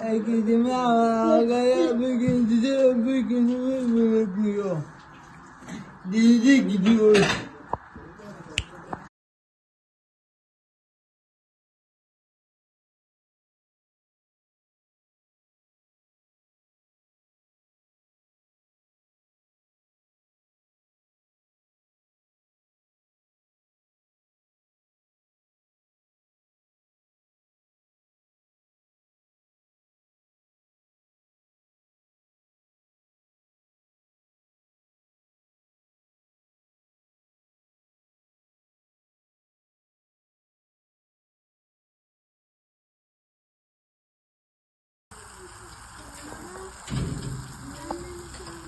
Merhaba arkadaşlar. Bugün size bir günümüz bırakıyor. Denize gidiyoruz.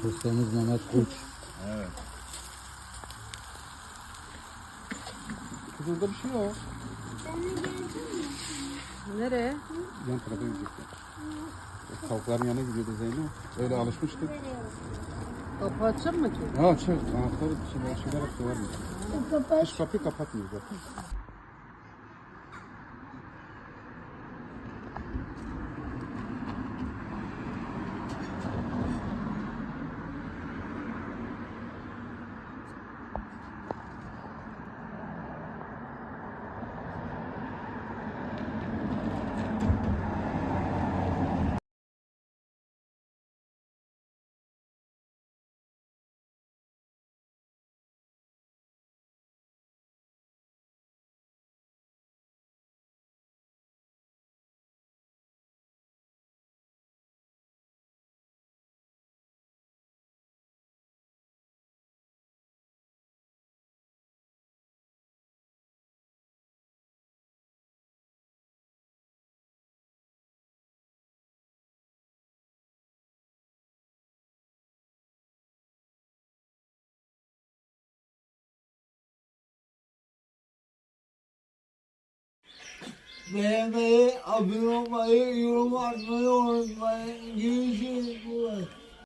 Ustamız Mehmet Koç. Kızılda bir şey yok. Nereye? Yan tarafa gidecekler. Tavukların yanına gidiyordu Zeynep. Öyle alışmıştı. Kapı açar mı ki? Ha şey, anahtarı şeyler, şeyler hep var mı? Hiç kapıyı kapatmıyor zaten. Beğenmeyi, abone olmayı, yorum atmayı unutmayın. Görüşürüz.